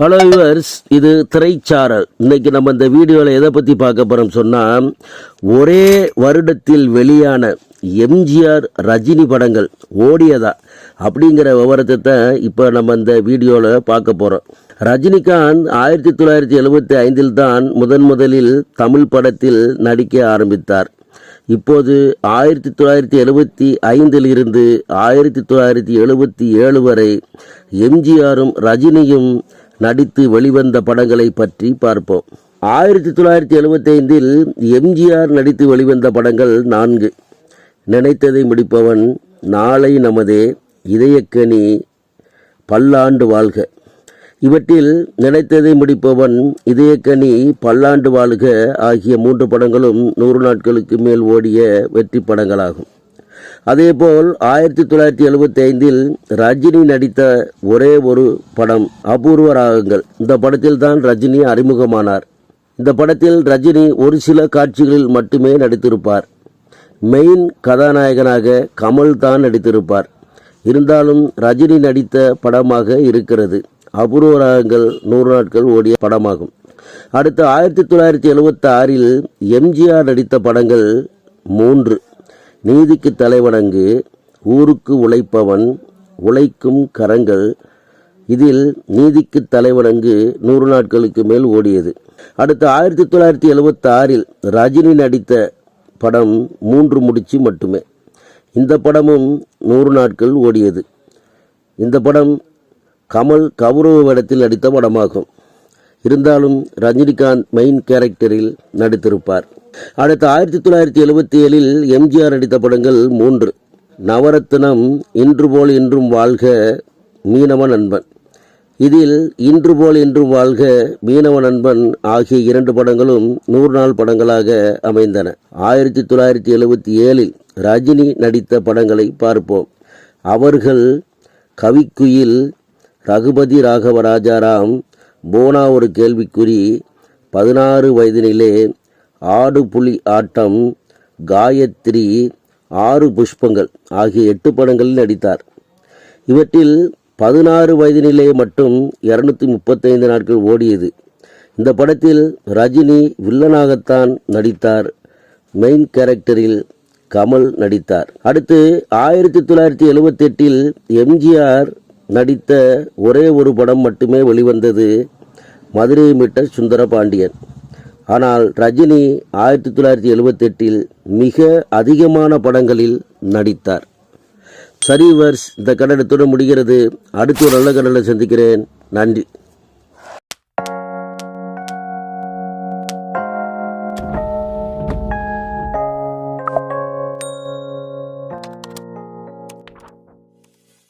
Hello yours இது திரைச்சாரல். இன்னைக்கு நம்ம இந்த வீடியோவில் எதை பற்றி பார்க்க போகிறோம் சொன்னால் ஒரே வருடத்தில் வெளியான எம்ஜிஆர் ரஜினி படங்கள் ஓடியதா அப்படிங்கிற விவரத்தை தான் இப்போ நம்ம இந்த வீடியோவில் பார்க்க போகிறோம் ரஜினிகாந்த் ஆயிரத்தி தொள்ளாயிரத்தி எழுபத்தி ஐந்தில் தான் முதன் முதலில் தமிழ் படத்தில் நடிக்க ஆரம்பித்தார். இப்போது ஆயிரத்தி தொள்ளாயிரத்தி எழுபத்தி ஐந்தில் இருந்து ஆயிரத்தி தொள்ளாயிரத்தி எழுபத்தி ஏழு வரை எம்ஜிஆரும் ரஜினியும் நடித்து வெளிவந்த படங்களை பற்றி பார்ப்போம். ஆயிரத்தி தொள்ளாயிரத்தி எழுபத்தி ஐந்தில் எம்ஜிஆர் நடித்து வெளிவந்த படங்கள் நான்கு. நினைத்ததை முடிப்பவன் நாளை நமதே இதயக்கனி பல்லாண்டு வாழ்க. இவற்றில் நினைத்ததை முடிப்பவன் இதயக்கனி பல்லாண்டு வாழ்க ஆகிய மூன்று படங்களும் நூறு நாட்களுக்கு மேல் ஓடிய வெற்றி படங்களாகும். அதேபோல் ஆயிரத்தி தொள்ளாயிரத்தி எழுபத்தி ஐந்தில் ரஜினி நடித்த ஒரே ஒரு படம் அபூர்வ ராகங்கள். இந்த படத்தில் தான் ரஜினி அறிமுகமானார். இந்த படத்தில் ரஜினி ஒரு சில காட்சிகளில் மட்டுமே நடித்திருப்பார். மெயின் கதாநாயகனாக கமல் தான் நடித்திருப்பார். இருந்தாலும் ரஜினி நடித்த படமாக இருக்கிறது. அபூர்வ ராகங்கள் நூறு நாட்கள் ஓடிய படமாகும். அடுத்து ஆயிரத்தி தொள்ளாயிரத்தி எழுபத்தி ஆறில் எம்ஜிஆர் நடித்த படங்கள் மூன்று. நீதிக்கு தலைவணங்கு ஊருக்கு உழைப்பவன் உழைக்கும் கரங்கள். இதில் நீதிக்கு தலைவணங்கு நூறு நாட்களுக்கு மேல் ஓடியது. அடுத்து ஆயிரத்தி தொள்ளாயிரத்தி எழுபத்தி ஆறில் ரஜினி நடித்த படம் மூன்று முடிச்சு மட்டுமே. இந்த படமும் நூறு நாட்கள் ஓடியது. இந்த படம் கமல் கௌரவ வேடத்தில் நடித்த படமாகும். இருந்தாலும் ரஜினிகாந்த் மெயின் கேரக்டரில் நடித்திருப்பார். அடுத்து ஆயிரத்தி தொள்ளாயிரத்தி எழுபத்தி ஏழில் எம்ஜிஆர் நடித்த படங்கள் மூன்று. நவரத்னம் இன்று போல் இன்றும் வாழ்க மீனவ நண்பன். இதில் இன்று போல் இன்றும் வாழ்க மீனவ நண்பன் ஆகிய இரண்டு படங்களும் நூறு நாள் படங்களாக அமைந்தன. ஆயிரத்தி தொள்ளாயிரத்தி எழுபத்தி ஏழில் ரஜினி நடித்த படங்களை பார்ப்போம். அவர்கள் கவிக்குயில் ரகுபதி ராகவ ராஜாராம் போனா ஒரு கேள்விக்குறி பதினாறு வயதினிலே ஆடு புலி ஆட்டம் காயத்ரி ஆறு புஷ்பங்கள் ஆகிய எட்டு படங்களில் நடித்தார். இவற்றில் பதினாறு வயதினிலே மட்டும் இருநூத்தி முப்பத்தைந்து நாட்கள் ஓடியது. இந்த படத்தில் ரஜினி வில்லனாகத்தான் நடித்தார். மெயின் கேரக்டரில் கமல் நடித்தார். அடுத்து ஆயிரத்தி தொள்ளாயிரத்தி எழுபத்தெட்டில் எம்ஜிஆர் நடித்த ஒரே ஒரு படம் மட்டுமே வெளிவந்தது மதுரையை மீட்ட சுந்தர பாண்டியன் ஆனால் ரஜினி ஆயிரத்தி தொள்ளாயிரத்தி எழுபத்தெட்டில் மிக அதிகமான படங்களில் நடித்தார். சரி வர்ஸ் இந்த கடனத்துடன் முடிகிறது. அடுத்து ஒரு நல்ல கடலை சந்திக்கிறேன். நன்றி.